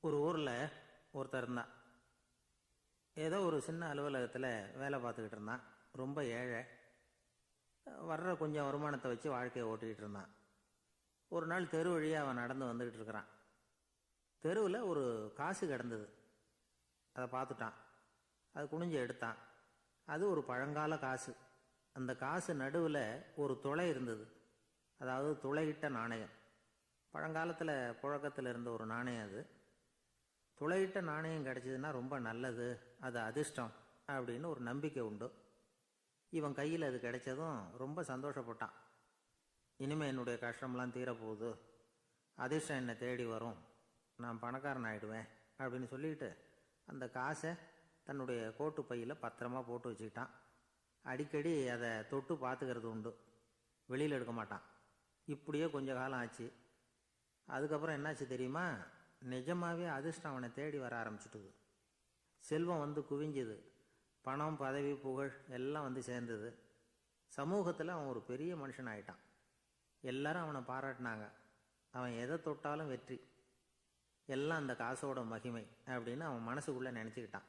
ஒரு ஊரில் ஒருத்தர் இருந்தான். ஏதோ ஒரு சின்ன அலுவலகத்தில் வேலை பார்த்துக்கிட்டு இருந்தான். ரொம்ப ஏழை. வர்ற கொஞ்சம் வருமானத்தை வச்சு வாழ்க்கையை ஓட்டிக்கிட்டு இருந்தான். ஒரு நாள் தெரு வழியாக அவன் நடந்து வந்துக்கிட்டு இருக்கிறான். தெருவில் ஒரு காசு கிடந்தது. அதை பார்த்துட்டான். அது குனிஞ்சு எடுத்தான். அது ஒரு பழங்கால காசு. அந்த காசு நடுவில் ஒரு துளை இருந்தது. அதாவது துளையிட்ட நாணயம். பழங்காலத்தில் புழக்கத்தில் இருந்த ஒரு நாணயம் அது. துளையிட்ட நாணயம் கிடைச்சதுன்னா ரொம்ப நல்லது அது அதிர்ஷ்டம் அப்படின்னு ஒரு நம்பிக்கை உண்டு. இவன் கையில் அது கிடைச்சதும் ரொம்ப சந்தோஷப்பட்டான். இனிமேல் என்னுடைய கஷ்டம்லாம் தீரப்போகுது. அதிர்ஷ்டம் என்னை தேடி வரும். நான் பணக்காரன் ஆகிடுவேன் அப்படின்னு சொல்லிட்டு அந்த காசை தன்னுடைய கோட்டு பையில் பத்திரமா போட்டு வச்சுக்கிட்டான். அடிக்கடி அதை தொட்டு பார்த்துக்கிறது உண்டு. வெளியில் எடுக்க மாட்டான். இப்படியே கொஞ்ச காலம் ஆச்சு. அதுக்கப்புறம் என்னாச்சு தெரியுமா? நிஜமாகவே அதிர்ஷ்டம் அவனை தேடி வர ஆரம்பிச்சுட்டுது. செல்வம் வந்து குவிஞ்சுது. பணம் பதவி புகழ் எல்லாம் வந்து சேர்ந்தது. சமூகத்தில் அவன் ஒரு பெரிய மனுஷன் ஆயிட்டான். எல்லாரும் அவனை பாராட்டினாங்க. அவன் எதை தொட்டாலும் வெற்றி. எல்லாம் அந்த காசோட மகிமை அப்படின்னு அவன் மனசுக்குள்ளே நினச்சிக்கிட்டான்.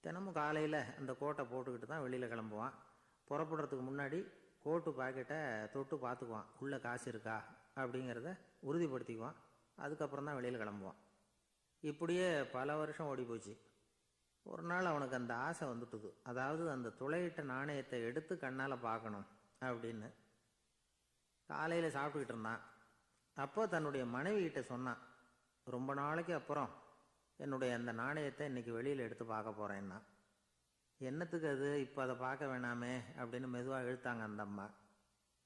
தினமும் காலையில் அந்த கோட்டை போட்டுக்கிட்டு தான் வெளியில் கிளம்புவான். புறப்படுறதுக்கு முன்னாடி கோட்டு பாக்கெட்டை தொட்டு பார்த்துக்குவான். உள்ளே காசு இருக்கா? அப்படிங்கிறத உறுதிப்படுத்திக்குவான். அதுக்கப்புறம் தான் வெளியில் கிளம்புவான். இப்படியே பல வருஷம் ஓடி போச்சு ஒரு நாள் அவனுக்கு அந்த ஆசை வந்துட்டுது. அதாவது அந்த துளையிட்ட நாணயத்தை எடுத்து கண்ணால் பார்க்கணும் அப்படின்னு. காலையில் சாப்பிட்டுக்கிட்டு இருந்தான். அப்போ தன்னுடைய மனைவிகிட்ட சொன்னான் ரொம்ப நாளைக்கு அப்புறம் என்னுடைய அந்த நாணயத்தை இன்னைக்கு வெளியில் எடுத்து பார்க்க போகிறேன்னா என்னத்துக்கு அது? இப்போ அதை பார்க்க வேணாமே அப்படின்னு மெதுவாக இழுத்தாங்க அந்த அம்மா.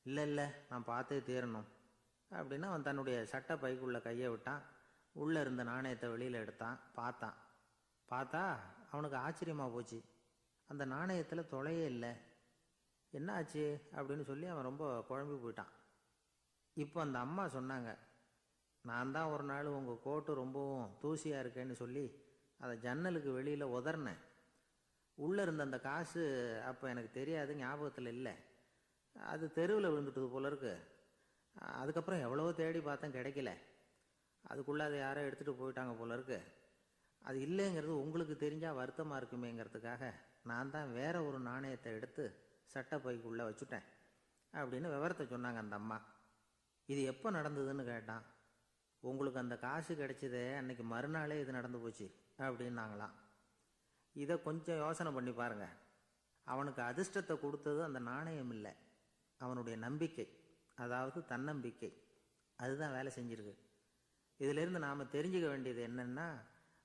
இல்லை இல்லை நான் பார்த்தே தீரணும். அப்படின்னா அவன் தன்னுடைய சட்டை பைக்குள்ளே கையை விட்டான். உள்ளே இருந்த நாணயத்தை வெளியில் எடுத்தான். பார்த்தான். பார்த்தா அவனுக்கு ஆச்சரியமாக போச்சு. அந்த நாணயத்தில் தொலையே இல்லை. என்ன ஆச்சு அப்படின்னு சொல்லி அவன் ரொம்ப குழம்பி போயிட்டான். இப்போ அந்த அம்மா சொன்னாங்க நான் தான் ஒரு நாள் உங்கள் கோட்டு ரொம்பவும் தூசியாக இருக்கேன்னு சொல்லி அதை ஜன்னலுக்கு வெளியில் உதறினேன் உள்ளே இருந்த அந்த காசு அப்போ எனக்கு தெரியாது ஞாபகத்தில் இல்லை. அது தெருவில் விழுந்துட்டது போல இருக்குது அதுக்கப்புறம் எவ்வளவோ தேடி பார்த்தேன் கிடைக்கல. அதுக்குள்ளே அதை யாரோ எடுத்துகிட்டு போயிட்டாங்க போல இருக்கு. அது இல்லைங்கிறது உங்களுக்கு தெரிஞ்சால் வருத்தமாக இருக்குமேங்கிறதுக்காக நான் தான் வேற ஒரு நாணயத்தை எடுத்து சட்டை பைக்குள்ளே வச்சுட்டேன் அப்படின்னு விவரத்தை சொன்னாங்க அந்த அம்மா. இது எப்போ நடந்ததுன்னு கேட்டான். உங்களுக்கு அந்த காசு கிடைச்சதே அன்னைக்கு மறுநாளே இது நடந்து போச்சு அப்படின்னாங்களாம். இதை கொஞ்சம் யோசனை பண்ணி பாருங்க. அவனுக்கு அதிர்ஷ்டத்தை கொடுத்தது அந்த நாணயம் இல்லை. அவனுடைய நம்பிக்கை. அதாவது தன்னம்பிக்கை. அதுதான் வேலை செஞ்சிருக்கு. இதிலிருந்து நாம் தெரிஞ்சுக்க வேண்டியது என்னென்னா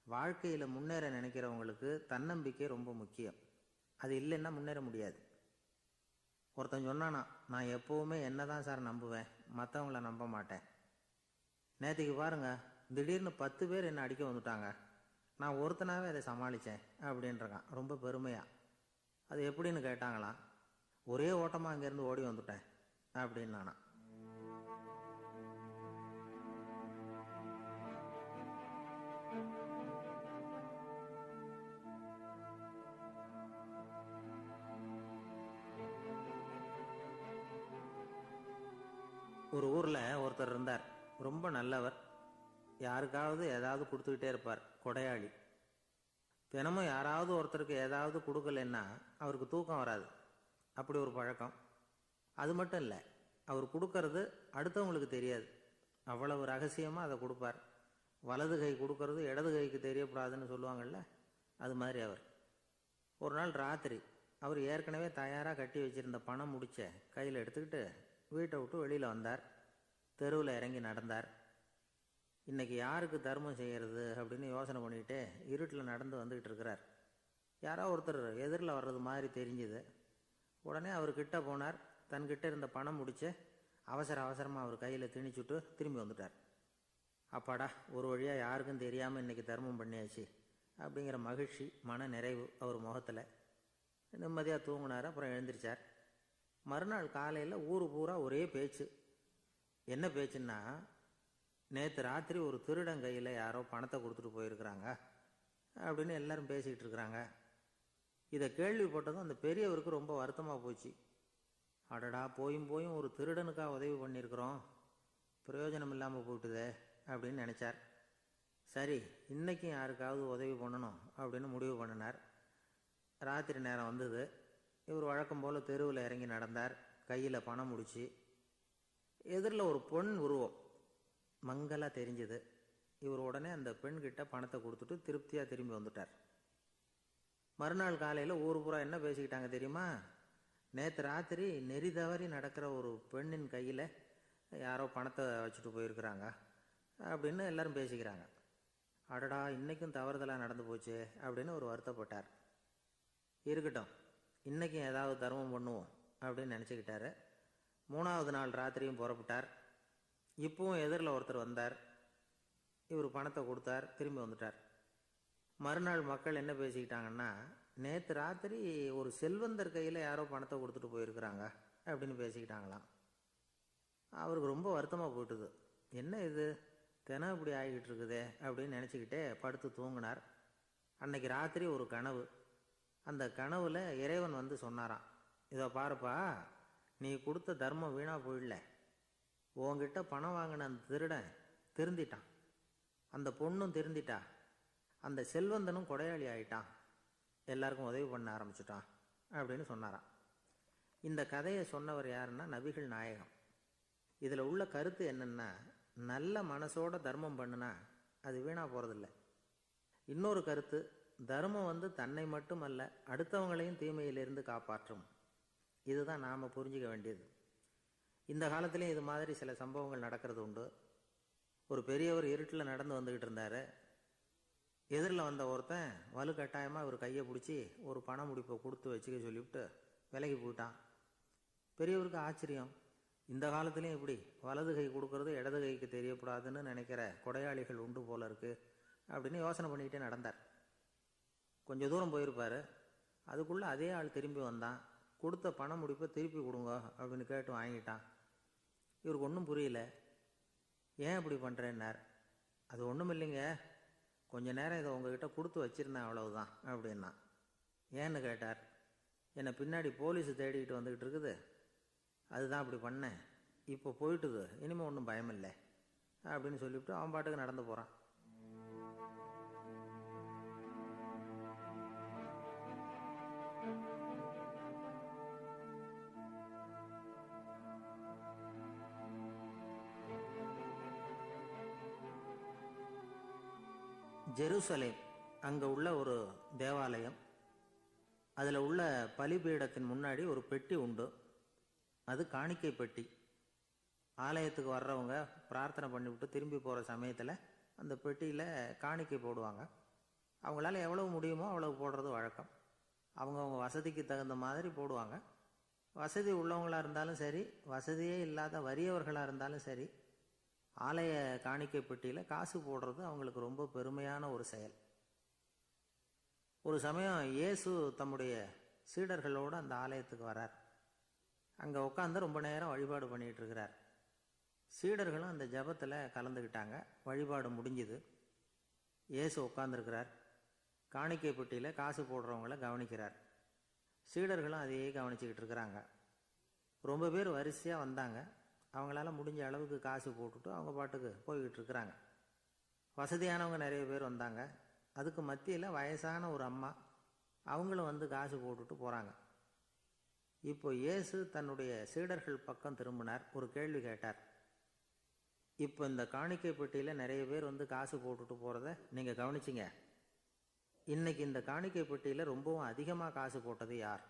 வாழ்க்கையில் முன்னேற நினைக்கிறவங்களுக்கு தன்னம்பிக்கை ரொம்ப முக்கியம். அது இல்லைன்னா முன்னேற முடியாது. ஒருத்தன் சொன்னானா நான் எப்போவுமே என்ன தான் சார் நம்புவேன் மற்றவங்கள நம்ப மாட்டேன். நேற்றுக்கு பாருங்க திடீர்னு பத்து பேர் என்னை அடிக்க வந்துட்டாங்க. நான் ஒருத்தனாவே அதை சமாளித்தேன் அப்படின்றக்கான் ரொம்ப பெருமையாக அது எப்படின்னு கேட்டாங்களாம். ஒரே ஓட்டமாக அங்கேருந்து ஓடி வந்துட்டேன் அப்படின்னானா ஒரு ஊரில் ஒருத்தர் இருந்தார். ரொம்ப நல்லவர். யாருக்காவது ஏதாவது கொடுத்துக்கிட்டே இருப்பார். கொடையாளி. தினமும் யாராவது ஒருத்தருக்கு ஏதாவது கொடுக்கலன்னா அவருக்கு தூக்கம் வராது. அப்படி ஒரு பழக்கம். அது மட்டும் இல்லை அவர் கொடுக்கறது அடுத்தவங்களுக்கு தெரியாது. அவ்வளவு ரகசியமாக அதை கொடுப்பார். வலது கை கொடுக்கறது இடது கைக்கு தெரியக்கூடாதுன்னு சொல்லுவாங்கள்ல அது மாதிரி அவர். ஒரு நாள் ராத்திரி அவர் ஏற்கனவே தயாராக கட்டி வச்சிருந்த பணம் முடிச்ச கையில் எடுத்துக்கிட்டு வீட்டை விட்டு வெளியில் வந்தார். தெருவில் இறங்கி நடந்தார். இன்றைக்கி யாருக்கு தர்மம் செய்கிறது அப்படின்னு யோசனை பண்ணிக்கிட்டே இருட்டில் நடந்து வந்துக்கிட்டு இருக்கிறார். யாரோ ஒருத்தர் எதிரில் வர்றது மாதிரி தெரிஞ்சுது. உடனே அவர் கிட்ட போனார். தன்கிட்ட இருந்த பணம் முடிச்சு அவசர அவசரமாக அவர் கையில் திணிச்சுட்டு திரும்பி வந்துட்டார். அப்பாடா ஒரு வழியாக யாருக்கும் தெரியாமல் இன்றைக்கி தர்மம் பண்ணியாச்சு அப்படிங்கிற மகிழ்ச்சி மன நிறைவு அவர் முகத்தில். நிம்மதியாக தூங்கினார் அப்புறம் எழுந்திரிச்சார். மறுநாள் காலையில் ஊர் பூரா ஒரே பேச்சு. என்ன பேச்சுன்னா நேற்று ராத்திரி ஒரு திருடன் கையில் யாரோ பணத்தை கொடுத்துட்டு போயிருக்கிறாங்க அப்படின்னு எல்லாரும் பேசிக்கிட்டு இருக்கிறாங்க. இதை கேள்விப்பட்டதும் அந்த பெரியவருக்கு ரொம்ப வருத்தமாக போச்சு. அடடா போயும் போயும் ஒரு திருடனுக்காக உதவி பண்ணியிருக்கிறோம். பிரயோஜனம் இல்லாமல் போட்டுதே அப்படின்னு நினச்சார். சரி இன்றைக்கும் யாருக்காவது உதவி பண்ணணும் அப்படின்னு முடிவு பண்ணினார். ராத்திரி நேரம் வந்தது. இவர் வழக்கம் போல் தெருவில் இறங்கி நடந்தார். கையில் பணம் முடிச்சு எதிரில் ஒரு பெண் உருவம். மங்கலாக தெரிஞ்சது. இவர் உடனே அந்த பெண்கிட்ட பணத்தை கொடுத்துட்டு திருப்தியாக திரும்பி வந்துட்டார். மறுநாள் காலையில் ஊர் பூரா என்ன பேசிக்கிட்டாங்க தெரியுமா? நேற்று ராத்திரி நெறி தவறி நடக்கிற ஒரு பெண்ணின் கையில் யாரோ பணத்தை வச்சுட்டு போயிருக்கிறாங்க அப்படின்னு எல்லாரும் பேசிக்கிறாங்க. அடடா இன்னைக்கும் தவறுதலாக நடந்து போச்சு அப்படின்னு ஒரு வருத்தப்பட்டார். இருக்கட்டும். இன்றைக்கும் ஏதாவது தர்மம் பண்ணுவோம் அப்படின்னு நினச்சிக்கிட்டாரு. மூணாவது நாள் ராத்திரியும் புறப்பட்டார். இப்பவும் எதிரில் ஒருத்தர் வந்தார். இவர் பணத்தை கொடுத்தார் திரும்பி வந்துட்டார். மறுநாள் மக்கள் என்ன பேசிக்கிட்டாங்கன்னா நேற்று ராத்திரி ஒரு செல்வந்தர் கையில் யாரோ பணத்தை கொடுத்துட்டு போயிருக்கிறாங்க அப்படின்னு பேசிக்கிட்டாங்களாம். அவருக்கு ரொம்ப வருத்தமாக போயிட்டுது. என்ன இது? தினம் இப்படி ஆகிக்கிட்டு இருக்குதே அப்படின்னு நினச்சிக்கிட்டே படுத்து தூங்கினார். அன்னைக்கு ராத்திரி ஒரு கனவு. அந்த கனவுல இறைவன் வந்து சொன்னாராம் இதை பாருப்பா நீ கொடுத்த தர்மம் வீணாக போயிடல உன்கிட்ட பணம் வாங்கின அந்த திருடன் திருந்திட்டான். அந்த பொண்ணும் திருந்திட்டா. அந்த செல்வந்தனும் கொடையாளி ஆயிட்டான். எல்லாருக்கும் உதவி பண்ண ஆரம்பிச்சிட்டான் அப்படின்னு சொன்னாராம். இந்த கதையை சொன்னவர் யாருன்னா நபிகள் நாயகம். இதில் உள்ள கருத்து என்னென்னா நல்ல மனசோட தர்மம் பண்ணுனா அது வீணாக போகிறதில்ல இன்னொரு கருத்து தர்மம் வந்து தன்னை மட்டுமல்ல அடுத்தவங்களையும் தீமையிலிருந்து காப்பாற்றும். இதுதான் நாம் புரிஞ்சிக்க வேண்டியது. இந்த காலத்துலேயும் இது மாதிரி சில சம்பவங்கள் நடக்கிறது உண்டு. ஒரு பெரியவர் இருட்டில் நடந்து வந்துக்கிட்டு இருந்தார். எதிரில் வந்த ஒருத்தன் வலு கட்டாயமாக இவர் கையை பிடிச்சி ஒரு பண முடிப்பை கொடுத்து வச்சுக்க சொல்லிவிட்டு விலகி போயிட்டான். பெரியவருக்கு ஆச்சரியம். இந்த காலத்துலேயும் இப்படி வலது கை கொடுக்கறது இடது கைக்கு தெரியக்கூடாதுன்னு நினைக்கிற கொடையாளிகள் உண்டு போல இருக்குது அப்படின்னு யோசனை பண்ணிக்கிட்டே நடந்தார். கொஞ்சம் தூரம் போயிருப்பார். அதுக்குள்ளே அதே ஆள் திரும்பி வந்தான். கொடுத்த பணம் முடிப்பை திருப்பி கொடுங்க அப்படின்னு கேட்டு வாங்கிட்டான். இவருக்கு ஒன்றும் புரியல. ஏன் இப்படி பண்ணுறேன்னார் அது ஒன்றும் இல்லைங்க. கொஞ்ச நேரம் இதை உங்ககிட்ட கொடுத்து வச்சுருந்தேன் அவ்வளவுதான் அப்படின்னா. ஏன்னு கேட்டார். என்னை பின்னாடி போலீஸ் தேடிக்கிட்டு வந்துக்கிட்டு இருக்குது. அதுதான் அப்படி பண்ணேன். இப்போ போயிட்டுது. இனிமேல் ஒன்றும் பயமில்லை. அப்படின்னு சொல்லிவிட்டு அவன் பாட்டுக்கு நடந்து போகிறான் ஜெருசலேம். அங்கே உள்ள ஒரு தேவாலயம். அதில் உள்ள பலிபீடத்தின் முன்னாடி ஒரு பெட்டி உண்டு. அது காணிக்கை பெட்டி. ஆலயத்துக்கு வர்றவங்க பிரார்த்தனை பண்ணிவிட்டு திரும்பி போகிற சமயத்தில் அந்த பெட்டியில் காணிக்கை போடுவாங்க. அவங்களால எவ்வளவு முடியுமோ அவ்வளவு போடுறது வழக்கம். அவங்கவுங்க வசதிக்கு தகுந்த மாதிரி போடுவாங்க. வசதி உள்ளவங்களாக இருந்தாலும் சரி வசதியே இல்லாத வறியவர்களாக இருந்தாலும் சரி ஆலய காணிக்கை பெட்டியில் காசு போடுறது அவங்களுக்கு ரொம்ப பெருமையான ஒரு செயல். ஒரு சமயம் இயேசு தம்முடைய சீடர்களோடு அந்த ஆலயத்துக்கு வரார். அங்கே உட்காந்து ரொம்ப நேரம் வழிபாடு பண்ணிகிட்டு இருக்கிறார். சீடர்களும் அந்த ஜபத்தில் கலந்துக்கிட்டாங்க வழிபாடு முடிஞ்சுது. இயேசு உட்காந்துருக்கிறார் காணிக்கை பெட்டியில் காசு போடுறவங்கள கவனிக்கிறார். சீடர்களும் அதையே கவனிச்சுக்கிட்டு இருக்கிறாங்க. ரொம்ப பேர் வரிசையாக வந்தாங்க. அவங்களால முடிஞ்ச அளவுக்கு காசு போட்டுட்டு அவங்க பாட்டுக்கு போய்கிட்டு இருக்கிறாங்க வசதியானவங்க நிறைய பேர் வந்தாங்க. அதுக்கு மத்தியில் வயசான ஒரு அம்மா அவங்களும் வந்து காசு போட்டுட்டு போகிறாங்க இப்போ இயேசு தன்னுடைய சீடர்கள் பக்கம் திரும்பினார். ஒரு கேள்வி கேட்டார். இப்போ இந்த காணிக்கை பெட்டியில் நிறைய பேர் வந்து காசு போட்டுட்டு போகிறத நீங்கள் கவனிச்சிங்க. இன்னைக்கு இந்த காணிக்கை பெட்டியில் ரொம்பவும் அதிகமாக காசு போட்டது யார்?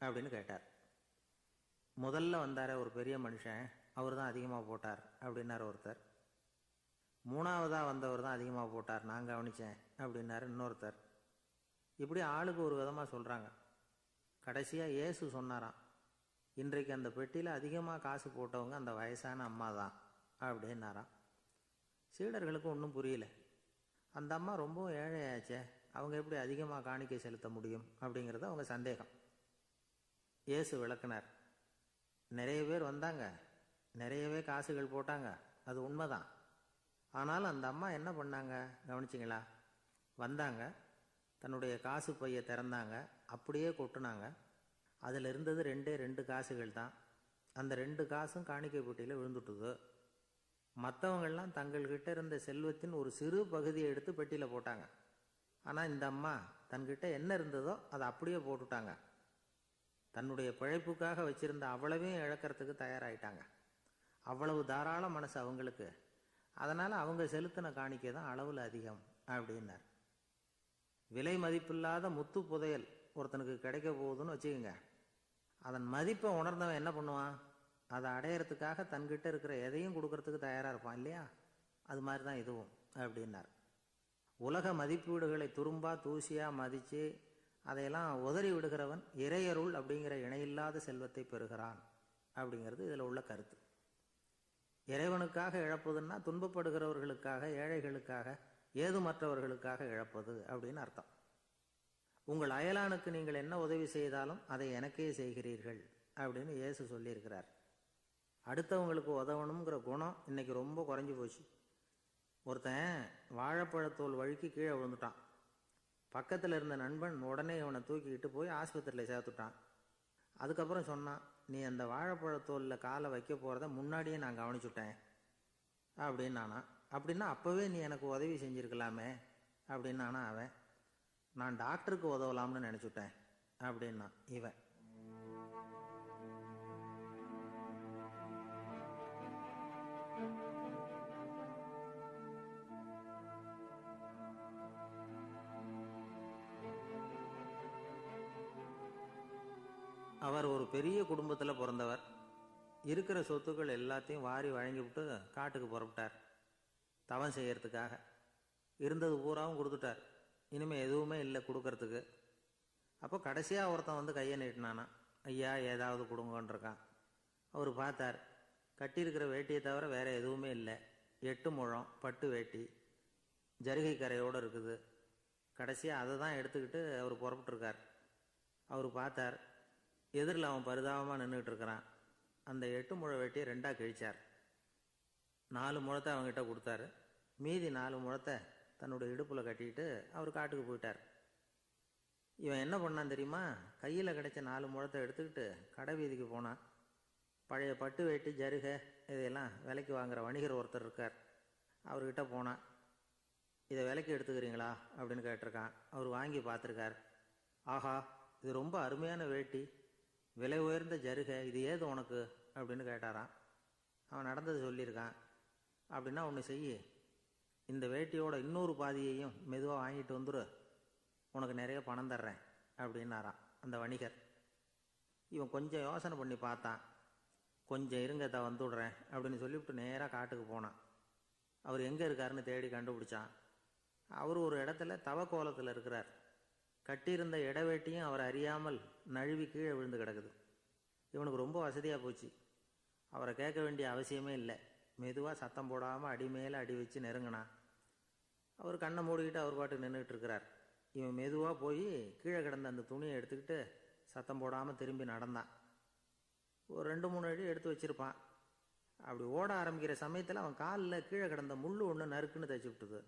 அப்படின்னு கேட்டார். முதல்ல வந்தார ஒரு பெரிய மனுஷன் அவர் தான் அதிகமாக போட்டார் அப்படின்னார் ஒருத்தர். மூணாவதாக வந்தவர் தான் அதிகமாக போட்டார் நான் கவனித்தேன் அப்படின்னாரு இன்னொருத்தர். இப்படி ஆளுக்கு ஒரு விதமாக சொல்கிறாங்க கடைசியாக இயேசு சொன்னாராம் இன்றைக்கு அந்த பெட்டியில் அதிகமாக காசு போட்டவங்க அந்த வயசான அம்மா தான் அப்படின்னாராம். சீடர்களுக்கு ஒன்றும் புரியல. அந்த அம்மா ரொம்பவும் ஏழையாச்சே அவங்க எப்படி அதிகமாக காணிக்கை செலுத்த முடியும்? அப்படிங்கிறது அவங்க சந்தேகம். இயேசு விளக்குனார் நிறைய பேர் வந்தாங்க. நிறையவே காசுகள் போட்டாங்க. அது உண்மைதான். ஆனாலும் அந்த அம்மா என்ன பண்ணாங்க? கவனிச்சிங்களா? வந்தாங்க. தன்னுடைய காசு பையை திறந்தாங்க. அப்படியே கொட்டினாங்க. அதில் இருந்தது ரெண்டே ரெண்டு காசுகள் தான். அந்த ரெண்டு காசும் காணிக்கை பெட்டியில் விழுந்துட்டுது. மற்றவங்கள்லாம் தங்கள்கிட்ட இருந்த செல்வத்தின் ஒரு சிறு பகுதியை எடுத்து பெட்டியில் போட்டாங்க. ஆனால் இந்த அம்மா தன்கிட்ட என்ன இருந்ததோ அதை அப்படியே போட்டுட்டாங்க. தன்னுடைய பிழைப்புக்காக வச்சிருந்த அவ்வளவையும் இழக்கிறதுக்கு தயாராகிட்டாங்க அவ்வளவு தாராள மனசு அவங்களுக்கு. அதனால் அவங்க செலுத்தின காணிக்கை தான் அளவில் அதிகம் அப்படின்னார். விலை மதிப்பில்லாத முத்து புதையல் ஒருத்தனுக்கு கிடைக்க போகுதுன்னு வச்சுக்கோங்க. அதன் மதிப்பை உணர்ந்தவன் என்ன பண்ணுவான்? அதை அடையிறதுக்காக தன்கிட்ட இருக்கிற எதையும் கொடுக்கறதுக்கு தயாராக இருப்பான் இல்லையா? அது மாதிரி தான் இதுவும் அப்படின்னார். உலக மதிப்பீடுகளை துரும்பா தூசியாக மதித்து அதையெல்லாம் உதறி விடுகிறவன் இறையருள் அப்படிங்கிற இணையில்லாத செல்வத்தை பெறுகிறான் அப்படிங்கிறது இதில் உள்ள கருத்து. இறைவனுக்காக இழப்பதுன்னா துன்பப்படுகிறவர்களுக்காக ஏழைகளுக்காக ஏதுமற்றவர்களுக்காக இழப்பது அப்படின்னு அர்த்தம். உங்கள் அயலானுக்கு நீங்கள் என்ன உதவி செய்தாலும் அதை எனக்கே செய்கிறீர்கள் அப்படின்னு இயேசு சொல்லியிருக்கிறார். அடுத்தவங்களுக்கு உதவணுங்கிற குணம் இன்னைக்கு ரொம்ப குறைஞ்சி போச்சு. ஒருத்தன் வாழைப்பழத்தோல் வழுக்கி கீழே விழுந்துட்டான். பக்கத்தில் இருந்த நண்பன் உடனே இவனை தூக்கிக்கிட்டு போய் ஆஸ்பத்திரியில் சேர்த்துட்டான். அதுக்கப்புறம் சொன்னான் நீ அந்த வாழைப்பழத்தோலில் காலை வைக்க போகிறத முன்னாடியே நான் கவனிச்சுட்டேன். அப்படின்னு நானா அப்படின்னா அப்போவே நீ எனக்கு உதவி செஞ்சுருக்கலாமே. அப்படின்னு நானா அவன் நான் டாக்டருக்கு உதவலாம்னு நினச்சிட்டேன். அப்படின்னா இவன் அவர் ஒரு பெரிய குடும்பத்தில் பிறந்தவர். இருக்கிற சொத்துக்கள் எல்லாத்தையும் வாரி வழங்கிவிட்டு காட்டுக்கு புறப்பட்டார். தவம் செய்யறதுக்காக. இருந்தது பூராவும் கொடுத்துட்டார். இனிமேல் எதுவுமே இல்லை கொடுக்கறதுக்கு. அப்போ கடைசியாக ஒருத்தன் வந்து கையை நீட்டினானா ஐயா ஏதாவது கொடுங்கன்றிருக்கான் அவர் பார்த்தார் கட்டியிருக்கிற வேட்டியை தவிர வேறு எதுவுமே இல்லை. எட்டு முழம் பட்டு வேட்டி. ஜருகை கரையோடு இருக்குது. கடைசியாக அதை தான் எடுத்துக்கிட்டு அவர் புறப்பட்டுருக்கார். அவர் பார்த்தார் எதிரில் அவன் பரிதாபமாக நின்றுட்டு இருக்கிறான் அந்த எட்டு முழை வெட்டியை ரெண்டாக கிழிச்சார். நாலு முழத்தை அவங்ககிட்ட கொடுத்தாரு. மீதி நாலு முழத்தை தன்னுடைய இடுப்பில் கட்டிக்கிட்டு அவர் காட்டுக்கு போயிட்டார். இவன் என்ன பண்ணான் தெரியுமா? கையில் கிடைச்ச நாலு முழத்தை எடுத்துக்கிட்டு கடை வீதிக்கு போனான். பழைய பட்டு வெட்டி ஜருகை இதையெல்லாம் விலைக்கு வாங்குற வணிகர் ஒருத்தர் இருக்கார். அவர்கிட்ட போனான். இதை விலைக்கு எடுத்துக்கிறீங்களா? அப்படின்னு கேட்டிருக்கான். அவர் வாங்கி பார்த்துருக்கார். ஆஹா இது ரொம்ப அருமையான வேட்டி. விலை உயர்ந்த ஜருகை இது ஏது உனக்கு? அப்படின்னு கேட்டாரான் அவன் நடந்தது சொல்லியிருக்கான். அப்படின்னா ஒன்று செய்யி. இந்த வேட்டியோட இன்னொரு பாதியையும் மெதுவாக வாங்கிட்டு வந்துரு. உனக்கு நிறைய பணம் தர்றேன் அப்படின்னாரான் அந்த வணிகர். இவன் கொஞ்சம் யோசனை பண்ணி பார்த்தான். கொஞ்சம் இருங்க வந்துவிடுறேன் அப்படின்னு சொல்லிவிட்டு நேராக காட்டுக்கு போனான். அவர் எங்கே இருக்காருன்னு தேடி கண்டுபிடிச்சான். அவர் ஒரு இடத்துல தவக்கோலத்தில் இருக்கிறார். கட்டியிருந்த இடவேட்டியும் அவர் அறியாமல் நழுவி கீழே விழுந்து கிடக்குது. இவனுக்கு ரொம்ப வசதியாக போச்சு. அவரை கேட்க வேண்டிய அவசியமே இல்லை. மெதுவாக சத்தம் போடாமல் அடி மேலே அடி வச்சு நெருங்கினான் அவர் கண்ணை மூடிக்கிட்டு அவர் பாட்டு நின்றுட்டு இருக்கிறார். இவன் மெதுவாக போய் கீழே கிடந்த அந்த துணியை எடுத்துக்கிட்டு சத்தம் போடாமல் திரும்பி நடந்தான். ஒரு ரெண்டு மூணு அடி எடுத்து வச்சிருப்பான். அப்படி ஓட ஆரம்பிக்கிற சமயத்தில் அவன் காலில் கீழே கிடந்த முள் ஒன்று நறுக்குன்னு தைச்சி விட்டுது.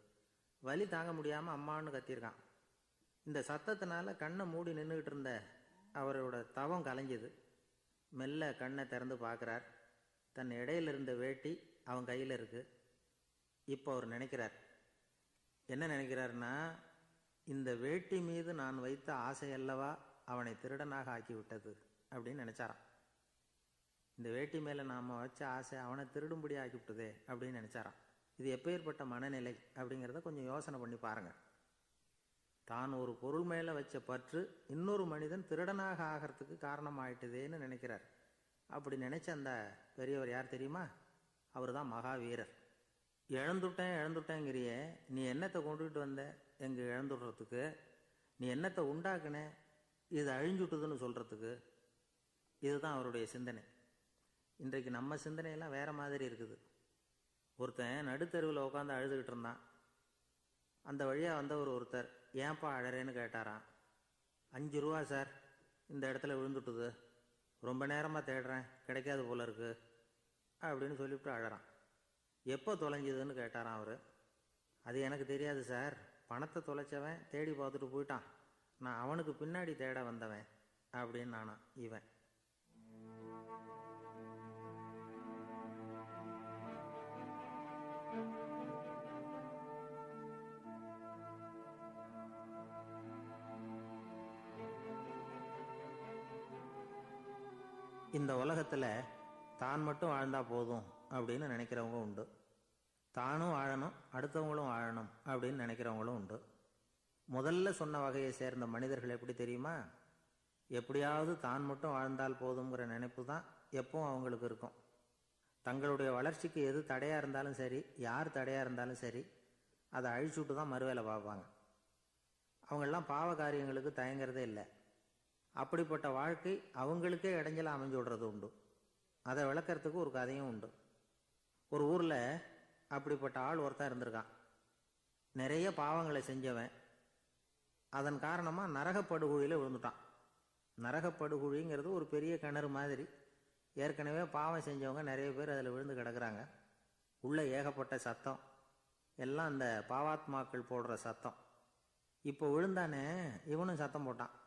வலி தாங்க முடியாமல் அம்மான்னு கத்தியிருக்கான். இந்த சத்தத்தினால கண்ணை மூடி நின்றுக்கிட்டு இருந்த அவரோட தவம் கலைஞ்சது. மெல்ல கண்ணை திறந்து பார்க்குறார். தன் இடையில இருந்த வேட்டி அவன் கையில் இருக்கு. இப்போ அவர் நினைக்கிறார். என்ன நினைக்கிறாருன்னா இந்த வேட்டி மீது நான் வைத்த ஆசை அல்லவா அவனை திருடனாக ஆக்கி விட்டது அப்படின்னு நினைச்சாராம். இந்த வேட்டி மேலே நாம் வச்ச ஆசை அவனை திருடும்படி ஆக்கிவிட்டதே அப்படின்னு நினைச்சாராம். இது எப்பேற்பட்ட மனநிலை அப்படிங்கிறத கொஞ்சம் யோசனை பண்ணி பாருங்கள் தான் ஒரு பொருள் மேலே வச்ச பற்று இன்னொரு மனிதன் திருடனாக ஆகிறதுக்கு காரணமாயிட்டுதேன்னு நினைக்கிறார். அப்படி நினைச்ச அந்த பெரியவர் யார் தெரியுமா? அவர் தான் மகாவீரர். இழந்துட்டேன் இழந்துட்டேங்கிறியே நீ என்னத்தை கொண்டுகிட்டு வந்த? எங்கே இழந்துடுறதுக்கு நீ என்னத்தை உண்டாக்குன? இது அழிஞ்சுட்டுதுன்னு சொல்கிறதுக்கு இதுதான் அவருடைய சிந்தனை. இன்றைக்கு நம்ம சிந்தனையெல்லாம் வேற மாதிரி இருக்குது. ஒருத்தன் நடுத்தருவில் உட்காந்து அழுதுகிட்டு இருந்தான். அந்த வழியாக வந்தவர் ஒருத்தர். ஏன்பா அழறேன்னு கேட்டாராம். அஞ்சு ரூபா சார் இந்த இடத்துல விழுந்துட்டுது. ரொம்ப நேரமாக தேடுறேன் கிடைக்காது போல இருக்கு அப்படின்னு சொல்லிவிட்டு அழறான். எப்போ தொலைஞ்சதுன்னு கேட்டாராம் அவர். அது எனக்கு தெரியாது சார். பணத்தை தொலைச்சவன் தேடி பார்த்துட்டு போயிட்டான். நான் அவனுக்கு பின்னாடி தேட வந்தவன் அப்படின்னு நானா இவன். இந்த உலகத்தில் தான் மட்டும் வாழ்ந்தா போதும் அப்படின்னு நினைக்கிறவங்க உண்டு. தானும் வாழணும் அடுத்தவங்களும் வாழணும் அப்படின்னு நினைக்கிறவங்களும் உண்டு. முதல்ல சொன்ன வகையை சேர்ந்த மனிதர்கள் எப்படி தெரியுமா? எப்படியாவது தான் மட்டும் வாழ்ந்தால் போதுங்கிற நினைப்பு தான் எப்பவும் அவங்களுக்கு இருக்கும். தங்களுடைய வளர்ச்சிக்கு எது தடையாக இருந்தாலும் சரி யார் தடையாக இருந்தாலும் சரி அதை அழிச்சுட்டு தான் மறுவேலை பார்ப்பாங்க. அவங்கெல்லாம் பாவ காரியங்களுக்கு தயங்குறதே இல்லை. அப்படிப்பட்ட வாழ்க்கை அவங்களுக்கே இடைஞ்சல அமைஞ்சு விடுறது உண்டு. அதை விளக்கறதுக்கு ஒரு கதையும் உண்டு. ஒரு ஊரில் அப்படிப்பட்ட ஆள் ஒருத்தன் இருந்திருக்கான். நிறைய பாவங்களை செஞ்சவன். அதன் காரணமாக நரகப்படுகுழியில் விழுந்துட்டான். நரகப்படுகுழிங்கிறது ஒரு பெரிய கிணறு மாதிரி. ஏற்கனவே பாவம் செஞ்சவங்க நிறைய பேர் அதில் விழுந்து கிடக்குறாங்க. உள்ள ஏகப்பட்ட சத்தம். எல்லாம் அந்த பாவாத்மாக்கள் போடுற சத்தம். இப்போ விழுந்தானே இவனும் சத்தம் போட்டான்.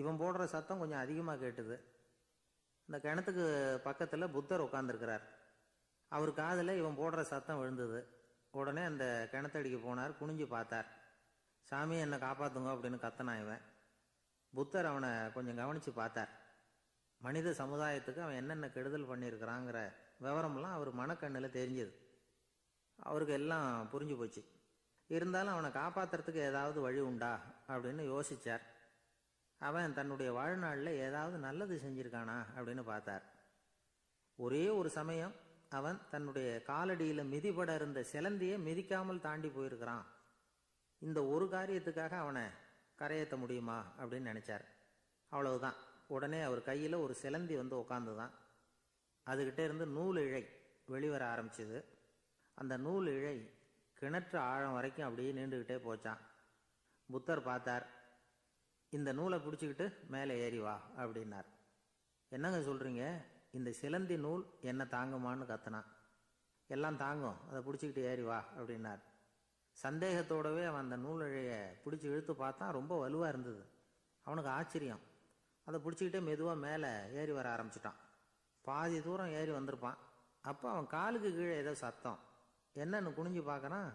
இவன் போடுற சத்தம் கொஞ்சம் அதிகமாக கேட்டுது. இந்த கிணத்துக்கு பக்கத்தில் புத்தர் உட்காந்துருக்கிறார் அவர் காதில் இவன் போடுற சத்தம் விழுந்தது. உடனே அந்த கிணத்தடிக்கு போனார் குனிஞ்சு பார்த்தார். சாமி என்னை காப்பாற்றுங்க அப்படின்னு கத்தனா இவன். புத்தர் அவனை கொஞ்சம் கவனித்து பார்த்தார். மனித சமுதாயத்துக்கு அவன் என்னென்ன கெடுதல் பண்ணியிருக்கிறாங்கிற விவரம்லாம் அவர் மனக்கண்ணில் தெரிஞ்சது. அவருக்கு எல்லாம் புரிஞ்சு போச்சு. இருந்தாலும் அவனை காப்பாத்துறதுக்கு ஏதாவது வழி உண்டா அப்படின்னு யோசிச்சார். அவன் தன்னுடைய வாழ்நாளில் ஏதாவது நல்லது செஞ்சிருக்கானா அப்படின்னு பார்த்தார். ஒரே ஒரு சமயம் அவன் தன்னுடைய காலடியில் மிதிபட இருந்த சிலந்தியை மிதிக்காமல் தாண்டி போயிருக்கிறான். இந்த ஒரு காரியத்துக்காக அவனை கரையேற்ற முடியுமா அப்படின்னு நினைச்சார். அவ்வளவுதான். உடனே அவர் கையில் ஒரு சிலந்தி வந்து உட்காந்துதான் அதுக்கிட்டே இருந்து நூல் இழை வெளிவர ஆரம்பிச்சது. அந்த நூல் இழை கிணற்று ஆழம் வரைக்கும் அப்படியே நீண்டுக்கிட்டே போச்சான் புத்தர் பார்த்தார் இந்த நூலை பிடிச்சிக்கிட்டு மேலே ஏறி வா அப்படின்னார். என்னங்க சொல்கிறீங்க இந்த சிலந்தி நூல் என்ன தாங்குமான்னு கத்தனான் எல்லாம் தாங்கும் அதை பிடிச்சிக்கிட்டு ஏறி வா அப்படின்னார். சந்தேகத்தோடவே அவன் அந்த நூல் பிடிச்சி இழுத்து பார்த்தான் ரொம்ப வலுவாக இருந்தது. அவனுக்கு ஆச்சரியம். அதை பிடிச்சிக்கிட்டே மெதுவாக மேலே ஏறி வர ஆரம்பிச்சிட்டான். பாதி தூரம் ஏறி வந்திருப்பான். அப்போ அவன் காலுக்கு கீழே ஏதோ சத்தம். என்னன்னு குனிஞ்சு பார்க்கறான்.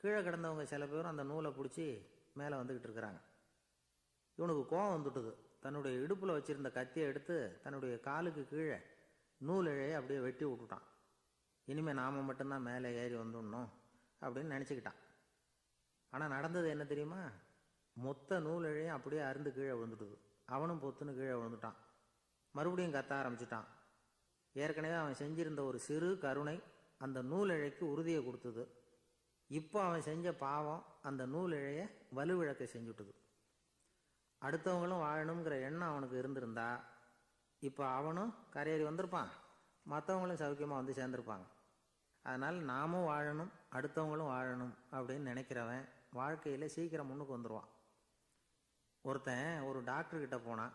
கீழே கிடந்தவங்க சில பேரும் அந்த நூலை பிடிச்சி மேலே வந்துக்கிட்டு இருக்கிறாங்க. இவனுக்கு கோவம் வந்துட்டுது. தன்னுடைய இடுப்பில் வச்சிருந்த கத்தியை எடுத்து தன்னுடைய காலுக்கு கீழே நூல் இழையை அப்படியே வெட்டி விட்டுட்டான். இனிமேல் நாம மட்டும்தான் மேலே ஏறி வந்துடணும் அப்படின்னு நினச்சிக்கிட்டான். ஆனால் நடந்தது என்ன தெரியுமா? மொத்த நூல் இழையும் அப்படியே அருந்து கீழே விழுந்துட்டுது. அவனும் பொத்துன்னு கீழே விழுந்துட்டான். மறுபடியும் கத்த ஆரம்பிச்சிட்டான். ஏற்கனவே அவன் செஞ்சிருந்த ஒரு சிறு கருணை அந்த நூல் இழைக்கு உறுதியை கொடுத்தது. இப்போ அவன் செஞ்ச பாவம் அந்த நூல் இழையை வலுவிழக்க செஞ்சுட்டுது. அடுத்தவங்களும் வாழணுங்கிற எண்ணம் அவனுக்கு இருந்திருந்தா இப்போ அவனும் கரையேறி வந்திருப்பான். மற்றவங்களும் சௌக்கியமாக வந்து சேர்ந்துருப்பாங்க. அதனால் நாமும் வாழணும் அடுத்தவங்களும் வாழணும் அப்படின்னு நினைக்கிறவன் வாழ்க்கையில் சீக்கிரம் முன்னுக்கு வந்துடுவான் ஒருத்தன் ஒரு டாக்டர்கிட்ட போனான்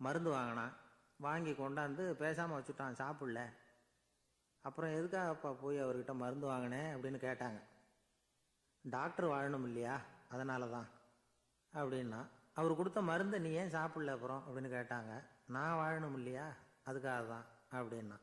மருந்து வாங்கினான் வாங்கி கொண்டாந்து பேசாமல் வச்சுட்டான் சாப்பிடல. அப்புறம் எதுக்காகப்பா போய் அவர்கிட்ட மருந்து வாங்கினேன் அப்படின்னு கேட்டாங்க. டாக்டர் வாழணும் இல்லையா? அதனால தான் அப்படின்னா அவர் கொடுத்த மருந்தை நீ ஏன் சாப்பிடல அப்புறம் அப்படின்னு கேட்டாங்க. நான் வாழணும் இல்லையா? அதுக்காக தான் அப்படின்னா.